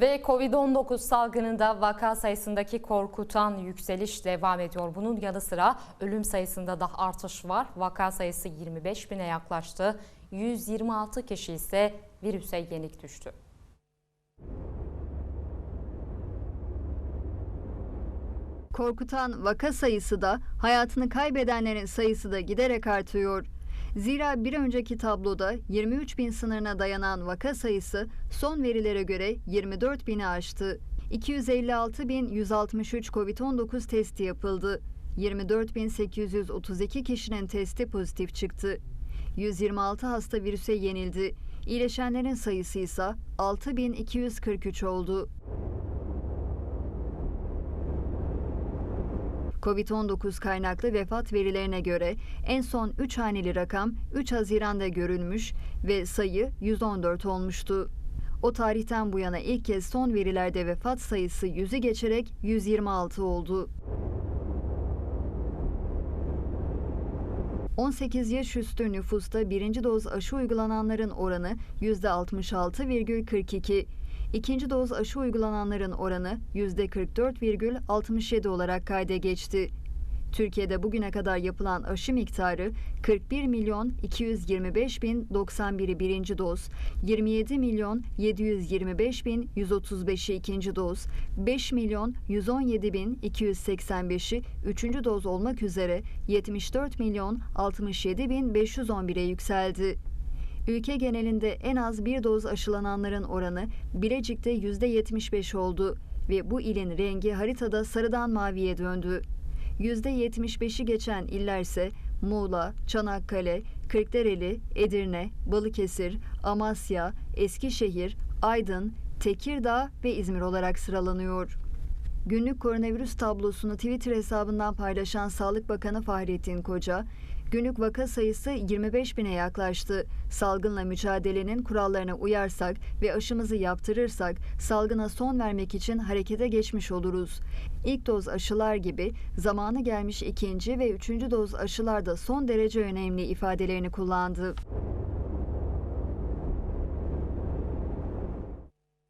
Ve Covid-19 salgınında vaka sayısındaki korkutan yükseliş devam ediyor. Bunun yanı sıra ölüm sayısında da artış var. Vaka sayısı 25 bine yaklaştı. 126 kişi ise virüse yenik düştü. Korkutan vaka sayısı da hayatını kaybedenlerin sayısı da giderek artıyor. Zira bir önceki tabloda 23 bin sınırına dayanan vaka sayısı son verilere göre 24 bini aştı. 256.163 COVID-19 testi yapıldı. 24.832 kişinin testi pozitif çıktı. 126 hasta virüse yenildi. İyileşenlerin sayısı ise 6.243 oldu. Covid-19 kaynaklı vefat verilerine göre en son 3 haneli rakam 3 Haziran'da görülmüş ve sayı 114 olmuştu. O tarihten bu yana ilk kez son verilerde vefat sayısı 100'ü geçerek 126 oldu. 18 yaş üstü nüfusta birinci doz aşı uygulananların oranı %66,42. İkinci doz aşı uygulananların oranı %44,67 olarak kayda geçti. Türkiye'de bugüne kadar yapılan aşı miktarı 41 milyon 225 bin 91'i birinci doz, 27 milyon 725 bin 135'i ikinci doz, 5 milyon 117 bin 285'i üçüncü doz olmak üzere 74 milyon 67 bin 511'e yükseldi. Ülke genelinde en az bir doz aşılananların oranı Bilecik'te %75 oldu ve bu ilin rengi haritada sarıdan maviye döndü. %75'i geçen illerse Muğla, Çanakkale, Kırklareli, Edirne, Balıkesir, Amasya, Eskişehir, Aydın, Tekirdağ ve İzmir olarak sıralanıyor. Günlük koronavirüs tablosunu Twitter hesabından paylaşan Sağlık Bakanı Fahrettin Koca, günlük vaka sayısı 25 bine yaklaştı. Salgınla mücadelenin kurallarına uyarsak ve aşımızı yaptırırsak salgına son vermek için harekete geçmiş oluruz. İlk doz aşılar gibi zamanı gelmiş ikinci ve üçüncü doz aşılar da son derece önemli ifadelerini kullandı.